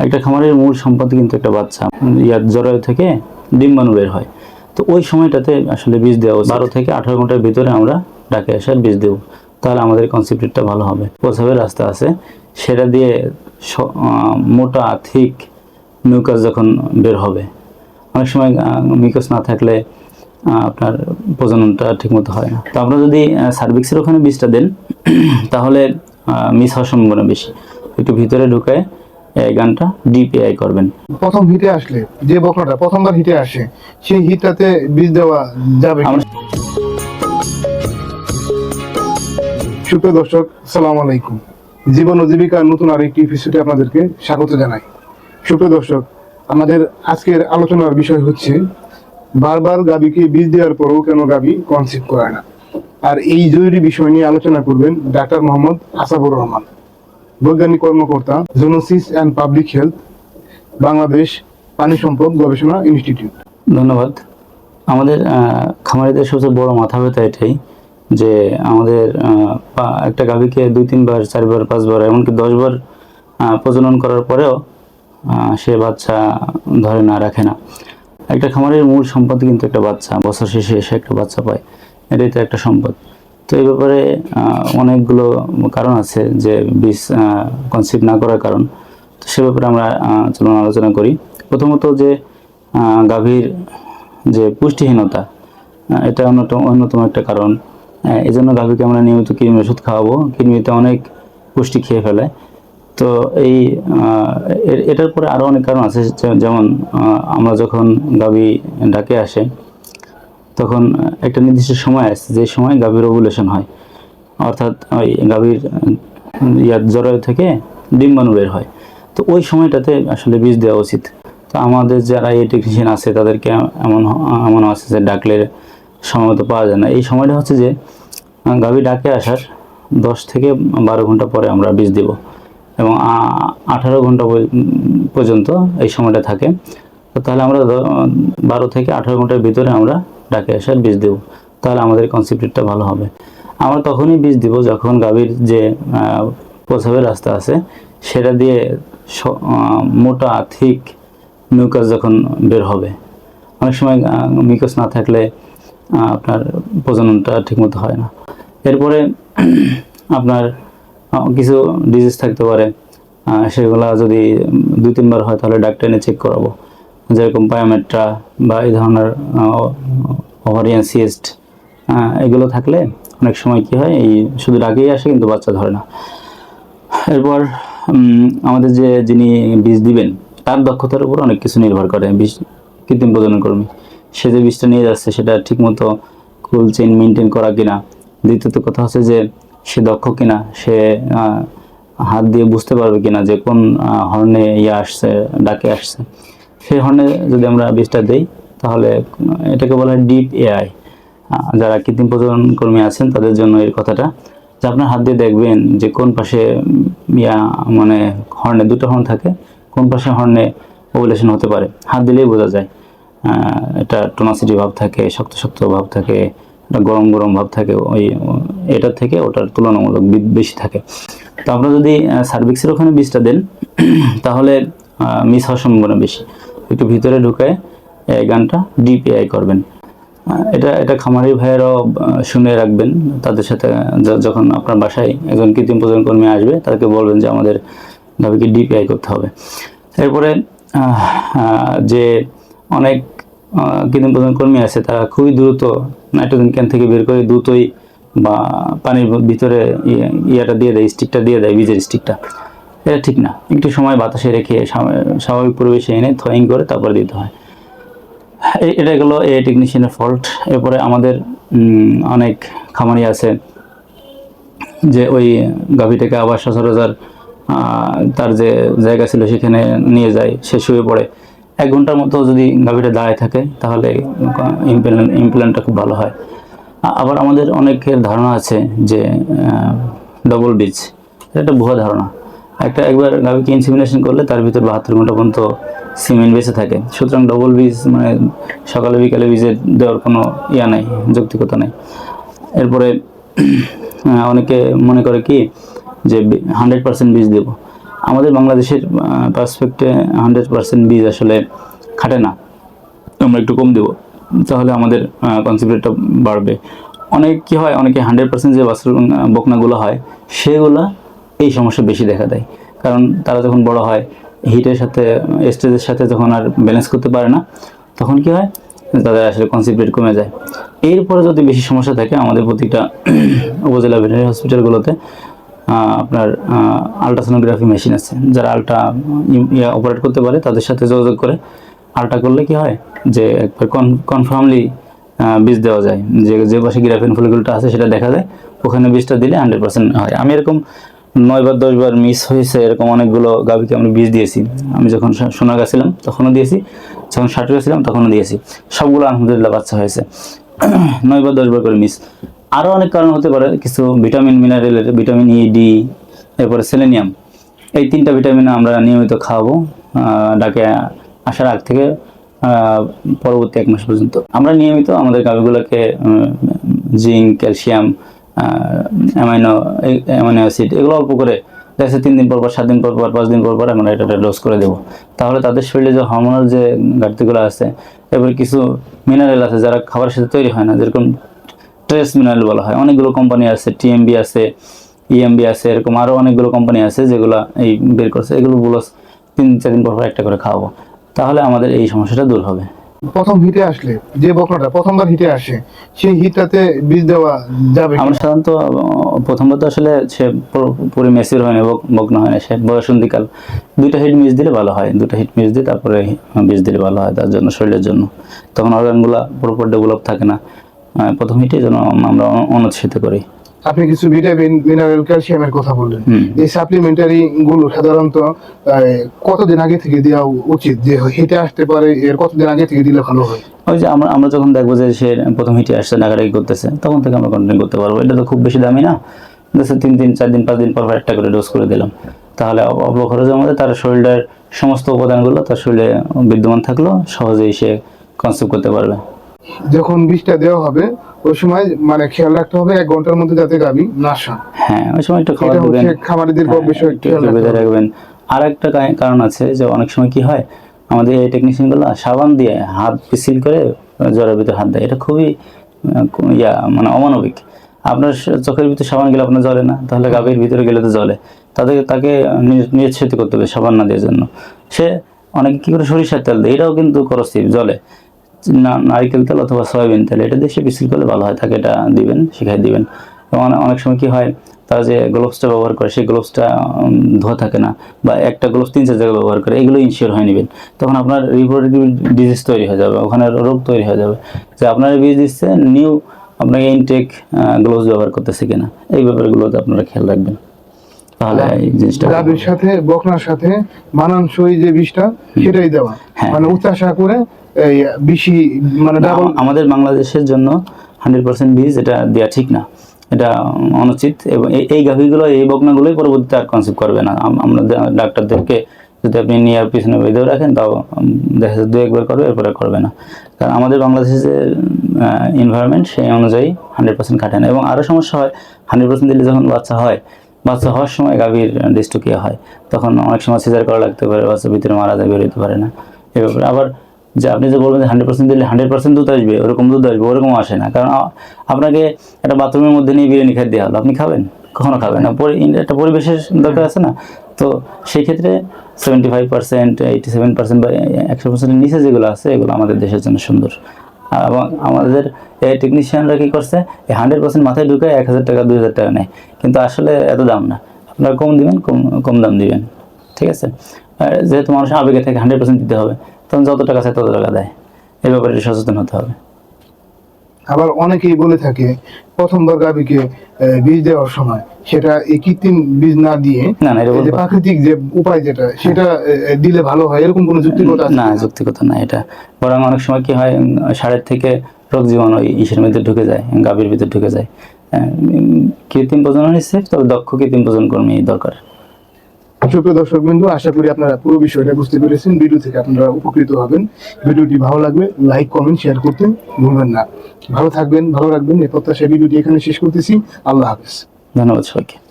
একটা খামারের মূল সম্পদ কিন্তু একটা বাচ্চা, ইয়ার জরায়ু থেকে ডিম্বাণু বের হয়। তো ওই সময়টাতে আসলে বীজ দেওয়া বারো থেকে আঠারো ঘণ্টার ভিতরে আমরা ডাকে আসার বীজ দেবো। তাহলে আমাদের কনসেপ্টটা ভালো হবে। প্রসাবের রাস্তা আছে। সেটা দিয়ে মোটা থিক মিউকাস যখন বের হবে, অনেক সময় মিউকাস না থাকলে আপনার প্রজননটা ঠিকমতো হয় না। তো আপনারা যদি সার্ভিক্সের ওখানে বীজটা দেন, তাহলে মিস হওয়ার সম্ভাবনা বেশি। একটু ভিতরে ঢুকায় এই গানটা ডিপিআই করবেন। প্রথম হিটে আসলে যে বকনাটা প্রথমবার হিটে আসে সেই হিটটাতে বীজ দেওয়া যাবে সুপ্রিয় দর্শক সালাম আলাইকুম। জীবন ও জীবিকার নতুন আরেকটি এপিসোডে আপনাদেরকে স্বাগত জানাই। সুপ্রিয় দর্শক আমাদের আজকের আলোচনার বিষয় হচ্ছে বারবার গাবিকে বীজ দেওয়ার পরেও কেন গাবি কনসিভ করে না? আর এই জরুরি বিষয় নিয়ে আলোচনা করবেন ডাক্তার মোহাম্মদ আসাবুর রহমান। বৈজ্ঞানিক কর্মকর্তা, zoonosis and public health, Bangladesh পানি সম্পদ গবেষণা ইনস্টিটিউট। ধন্যবাদ। আমাদের খামারিদের সবচেয়ে বড় মাথা ব্যথা এটাই যে আমাদের একটা গাভীকে দুই, তিনবার, চারবার, পাঁচবার, এমনকি দশবার প্রজনন করার পরেও সে বাচ্চা ধরে না, রাখে না। একটা খামারের মূল সম্পদ কিন্তু একটা বাচ্চা, বছর শেষে এসে একটা বাচ্চা পায়। এটাই তো একটা সম্পদ। তো এই ব্যাপারে অনেকগুলো কারণ আছে যে বীজ কনসিভ না করার কারণ। তো সে ব্যাপারে আমরা চলুন আলোচনা করি। প্রথমত যে গাভীর যে পুষ্টিহীনতা এটা অন্যতম অন্যতম একটা কারণ। আহ, এই জন্য গাভীকে আমরা নিয়মিত কৃমি ওষুধ খাওয়াবো। কৃমিতে অনেক পুষ্টি খেয়ে ফেলে। তো এই এটার পরে আরও অনেক কারণ আছে। যেমন আমরা যখন গাভী ডাকে আসে তখন একটা নির্দিষ্ট সময় আছে যে সময় গাভীর ওভুলেশন হয়। অর্থাৎ ওই গাভীর ইয়ার জরায়ু থেকে ডিম্বাণু বের হয়। তো ওই সময়টাতে আসলে বীজ দেওয়া উচিত। তো আমাদের যারা এই টেকনিশিয়ান আছে, তাদেরকে এমন এমন আছে যে ডাকলে সময় মতো পাওয়া যায় না। এই সময়টা হচ্ছে যে গাভী ডাকে আসার দশ থেকে বারো ঘণ্টা পরে আমরা বীজ দেব। এবং আঠারো ঘণ্টা পর্যন্ত এই সময়টা থাকে। তো তাহলে আমরা বারো থেকে আঠারো ঘণ্টার ভিতরে আমরা ডাকে আসার বীজ দেব। তাহলে আমাদের কনসেপ্টটা ভালো হবে। আমরা তখনই বীজ দিব যখন গাভীর যে প্রসাবের রাস্তা আছে, সেটা দিয়ে মোটা থিক মিউকাস যখন বের হবে, অনেক সময় মিউকাস না থাকলে আপনার প্রজননটা ঠিকমতো হয় না। এরপরে আপনার কিছু ডিজিজ থাকতে পারে সেগুলা যদি দুই তিনবার হয়, তাহলে ডাক্তার এনে চেক করাবো। যেরকম পায়োমেট্রা বা এই ধরনের ওভারিয়ান এগুলো থাকলে অনেক সময় কি হয়, এই শুধু ডাকেই আসে কিন্তু বাচ্চা ধরে না। এরপর আমাদের যে যিনি বীজ দিবেন, তার দক্ষতার উপর অনেক কিছু নির্ভর করে, বীজ, কৃত্রিম প্রজনন কর্মী। সে যে বীজটা নিয়ে যাচ্ছে, সেটা ঠিকমতো কুল চেন মেনটেন করা কিনা। দ্বিতীয়ত কথা হচ্ছে যে, সে দক্ষ কিনা, সে হাত দিয়ে বুঝতে পারবে কিনা যে কোন হর্নে ইয়ে আসছে, ডাকে আসছে। সেই হর্নে যদি আমরা বীজটা দেই, তাহলে এটাকে বলা হয় ডিপ এআই যারা কৃত্রিম প্রজনন কর্মী আছেন, তাদের জন্য এই কথাটা। যে আপনার হাত দিয়ে দেখবেন যে কোন পাশে ইয়া মানে হর্নে দুটো হর্ন থাকে, কোন পাশে হর্নে ওভুলেশন হতে পারে। হাত দিলেই বোঝা যায়। এটা টোনাসিটি ভাব থাকে, শক্ত শক্ত ভাব থাকে গরম গরম ভাব থাকে, ওই এটার থেকে ওটার তুলনামূলক বেশি থাকে। তো আপনারা যদি সার্ভিক্সের ওখানে বীজটা দেন, তাহলে মিস হওয়ার সম্ভাবনা বেশি। একটু ভিতরে ঢুকায় এই গানটা ডিপিআই করবেন। এটা এটা খামারি ভাইয়েরাও শুনে রাখবেন। তাদের সাথে যখন আপনার বাসায় একজন কৃত্রিম প্রজনন কর্মী আসবে, তাদেরকে বলবেন যে আমাদের গাভীকে ডিপিআই করতে হবে। এরপরে যে অনেক কৃত্রিম প্রজনন কর্মী আছে, তারা খুবই দ্রুত নাইট্রোজেন ক্যান থেকে বের করে দ্রুতই বা পানির ভিতরে ইয়ে- ইয়েটা দিয়ে দেয়, স্টিকটা দিয়ে দেয়, বীজের স্টিকটা। এটা ঠিক না। একটু সময় বাতাসে রেখে স্বাভাবিক- পরিবেশে এনে থ্রোয়িং করে তারপরে দিতে হয়। এটা গেলো এ টেকনিশিয়ানের ফল্ট এরপরে আমাদের অনেক খামারি আছে যে ওই গাভীটাকে আবার সচরাচর তার যে জায়গা ছিল সেখানে নিয়ে যায়, সে শুয়ে পড়ে। এক ঘণ্টার মতো যদি গাভীটা দাঁড়ায় থাকে, তাহলে ইমপ্ল্যান্ট ইমপ্ল্যান্টটা খুব ভালো হয়। আবার আমাদের অনেকের ধারণা আছে যে ডবল বীজ এটা একটা ভুয়া ধারণা। একটা একবার গাভীকে ইনসিমিনেশন করলে তার ভিতর বাহাত্তর ঘণ্টা পর্যন্ত সিমেন্ট বেঁচে থাকে। সুতরাং ডবল বীজ মানে সকালে বিকালে বীজের দেওয়ার কোনো ইয়া নেই যৌক্তিকতা নেই। এরপরে অনেকে মনে করে কি যে হান্ড্রেড পার্সেন্ট বীজ দেবো। আমাদের বাংলাদেশের পার্সপেক্টে হান্ড্রেড পার্সেন্ট বীজ আসলে খাটে না। আমরা একটু কম দেবো তাহলে আমাদের কনসেপ্টটা বাড়বে। অনেক কি হয় অনেকে হান্ড্রেড পার্সেন্ট যে আহ, বকনাগুলো হয় সেগুলো এই সমস্যা বেশি দেখা দেয়। কারণ তারা যখন বড় হয় হিটের সাথে স্টেজের সাথে যখন আর ব্যালেন্স করতে পারে না, তখন কি হয়? তাদের আসলে কনসেপ্ট কমে যায়। এরপরে যদি বেশি সমস্যা থাকে, আমাদের প্রতিটা উপজেলা ভেটেরিনারি হসপিটালগুলোতে আপনার আলট্রাসোনোগ্রাফি মেশিন আছে। যারা আলট্রা ইয়া অপারেট করতে পারে, তাদের সাথে যোগাযোগ করে আলট্রা করলে কি হয়? যে একবার কনফার্মলি বীজ দেওয়া যায়। যে যে পাশে গ্রাফিন ফলিকুলটা আছে, সেটা দেখা যায়। ওখানে বীজটা দিলে হান্ড্রেড পার্সেন্ট হয়। আমি এরকম নয় বার দশ বার মিস হয়েছে, এরকম অনেকগুলো গাভিকে আমি বীজ দিয়েছি। আমি যখন সোনা গেছিলাম তখনও দিয়েছি। যখন ষাট গেছিলাম তখনও দিয়েছি। সবগুলো আলহামদুলিল্লাহ বাচ্চা হয়েছে। নয় বার দশ বার করে মিস আরও অনেক কারণ হতে পারে, কিছু ভিটামিন মিনারেলের ভিটামিন ই ডি এরপরে সেলেনিয়াম এই তিনটা ভিটামিন আমরা নিয়মিত খাওয়াবো ডাকে আসার আগ থেকে পরবর্তী এক মাস পর্যন্ত। আমরা নিয়মিত আমাদের গাভিগুলোকে zinc, calcium amino amino acid এগুলো অল্প করে, দেখা যাচ্ছে তিন দিন পর পর, সাত দিন পর পর, পাঁচ দিন পর পর আমরা এটা ডোজ করে দেবো। তাহলে তাদের শরীরে যে হরমোনাল যে ঘাটতিগুলো আছে এবার কিছু মিনারেল আছে যারা খাবারের সাথে তৈরি হয় না, যেরকম ট্রেস মিনারেল বলা হয়। অনেকগুলো কোম্পানি আছে টিএমবি আছে ইএমবি আছে, এরকম আরও অনেকগুলো কোম্পানি আছে যেগুলো এই বের করছে। এগুলো বলো তিন, চার দিন পর পর একটা করে খাওয়াবো। তাহলে আমাদের এই সমস্যাটা দূর হবে। প্রথম হিটে আসলে যে বকনাটা প্রথমবার হিটে আসে সেই হিটটাতে বীজ দেওয়া যাবে আমরা সাধারণত আহ, প্রথমত আসলে সে পুরো মেসির হয় না বগ্ন হয় না সে বয়সন্ধিকাল। দুইটা হিট মিস দিলে ভালো হয় দুটো হিট মিস দিয়ে তারপরে বীজ দিলে ভালো হয় তার জন্য শরীরের জন্য। তখন অর্গানগুলো পুরোপুরি ডেভেলপ থাকে না। প্রথম হিটে যেন আমরা অন- অনুৎসাহিত করি। আপনি কিছু ভিটামিন মিনারেল ক্যালসিয়ামের কথা বললেন। এই সাপ্লিমেন্টারি গুলো সাধারণত কতদিন আগে থেকে দেওয়া উচিত? যে হিটে আসতে পারে এর কতদিন আগে থেকে দিলে ভালো হয়? ওই যে আমরা আমরা যখন দেখব যে সে প্রথম হিটে আসছে ডাকাডাকি করতেছে তখন থেকে আমরা কন্টিনিউ করতে পারব। এটা তো খুব বেশি দামি না। দেখছে তিন দিন চার দিন পাঁচ দিন পর একটা করে ডোজ করে দিলাম। তাহলে অল্প খরচের মধ্যে তার শরীরের সমস্ত উপাদানগুলো তার শরীরে বিদ্যমান থাকল সহজেই সে কনসেপ্ট করতে পারবে। যখন বিষটা দেওয়া হবে ওই সময় মানে খেয়াল রাখতে হবে এক ঘণ্টার মধ্যে যাতে গাবি না আসা। হ্যাঁ ওই সময় একটু খাবার দেবেন। খামারিদের হ্যাঁ, বিষয় খেয়াল। রাখবেন। আর একটা কারণ আছে যে অনেক সময় কি হয় আমাদের এই টেকনিশিয়ানগুলো সাবান দিয়ে হাত করে জ্বরের ভিতরে হাত দেয়। এটা খুবই ইয়া মানে অমানবিক। আপনার চোখের ভিতরে সাবান গেলে আপনার জ্বলে না তাহলে গাভীর ভিতরে গেলে তো জ্বলে। তাদের তাকে নিরুৎসাহিত করতে হবে সাবান না দেওয়ার জন্য। সে অনেকে কী করে সরিষার তেল দেয় এটাও কিন্তু করসিভ জলে নারিকেল তেল অথবা সয়াবিন তেল এটা দিয়ে সে পিসিল করলে ভালো হয় তাকে এটা দিবেন শিখাই দিবেন। এবং অনেক সময় কি হয় তারা যে গ্লোভসটা ব্যবহার করে সেই গ্লোভসটা ধোয়া থাকে না বা একটা গ্লোভস তিন চার জায়গায় ব্যবহার করে এগুলো ইনশিওর হয়ে নেবেন। তখন আপনার রিপ্রোডাক্টিভ ডিজিজ তৈরি হয়ে যাবে ওখানে রোগ তৈরি হয়ে যাবে। যে আপনার বীজ দিচ্ছে নিউ আপনাকে ইনটেক গ্লোভস ব্যবহার করতেছে কিনা এই ব্যাপারগুলোতে আপনারা খেয়াল রাখবেন। তাহলে এই জিনিসটা গাভীর সাথে বকনার সাথে মানানসই যে বিষটা সেটাই দেওয়া। হ্যাঁ। মানে উচ্চাশা করে বেশি মানে আমাদের বাংলাদেশের জন্য হান্ড্রেড পার্সেন্ট বীজ এটা দেওয়া ঠিক না। এটা অনুচিত এবং এই- গাভীগুলো এই বকনাগুলোই পরবর্তীতে আর কনসেপ্ট করবে না। আমরা ডাক্তারদেরকে যদি আপনি নিয়ে আর পিছনে বেঁধেও রাখেন তাও দেখা যাচ্ছে দু একবার করবে এরপরে করবে না। কারণ আমাদের বাংলাদেশের যে এনভায়রনমেন্ট সেই অনুযায়ী হান্ড্রেড পার্সেন্ট খাটে না। এবং আরও সমস্যা হয় হান্ড্রেড পার্সেন্ট দিলে যখন বাচ্চা হয় বাচ্চা হওয়ার সময় গাভীর ডিস্টোকিয়া হয় তখন অনেক সময় সিজার করা লাগতে পারে বাচ্চা ভিতরে মারা যায় বেরোতে পারে না। এই ব্যাপারে আবার যে আপনি যে বলবেন যে হান্ড্রেড পার্সেন্ট দিলে হান্ড্রেড পার্সেন্ট দুধ আসবে ওরকম দুধ আসবে ওরকম আসে না। কারণ আপনাকে একটা বাথরুমের মধ্যে নিয়ে বিরিয়ানি খেতে দেওয়া হলো আপনি খাবেন? কখনো খাবেন না। পরি- একটা পরিবেশের দরকার আছে না? তো সেই ক্ষেত্রে seventy five percent eighty seven percent বা একশো পার্সেন্টের নিচে যেগুলো আছে এগুলো আমাদের দেশের জন্য সুন্দর। এবং আমাদের এই টেকনিশিয়ানরা কি করছে? এই হান্ড্রেড পার্সেন্ট মাথায় ঢুকে এক হাজার টাকা দুই হাজার টাকা নেয়। কিন্তু আসলে এত দাম না। আপনারা কম দিবেন কম কম দাম দিবেন। ঠিক আছে? যেহেতু মানুষ আবেগে থেকে হান্ড্রেড পার্সেন্ট দিতে হবে। তখন যত টাকা চায় তত টাকা দেয়। এই ব্যাপারে সচেতন হতে হবে। আবার অনেকেই বলে থাকে প্রথমবার গাভীকে বীজ দেওয়ার সময় সেটা এই কৃত্রিম বীজ না দিয়ে না, না, এটা প্রাকৃতিক যে উপায় যেটা সেটা দিলে ভালো হয়? এরকম কোনো যুক্তিকতা আছে? না কিনা? যুক্তিগত না এটা বরং অনেক সময় কি হয় সারের থেকে রোগ জীবাণু ইসের মধ্যে ঢুকে যায় গাভীর ভিতরে ঢুকে যায়। কৃত্রিম প্রজনন সেফ তবে দক্ষ কৃত্রিম প্রজনন কর্মী দরকার। সুপ্রিয় দর্শক বিন্দু আশা করি আপনারা পুরো বিষয়টা বুঝতে পেরেছেন। ভিডিও থেকে আপনারা উপকৃত হবেন। ভিডিওটি ভালো লাগবে লাইক, কমেন্ট, শেয়ার করতে ভুলবেন না। ভালো থাকবেন, ভালো রাখবেন। এই প্রত্যাশা ভিডিওটি এখানে শেষ করতেছি। আল্লাহ হাফিজ। ধন্যবাদ সবাইকে।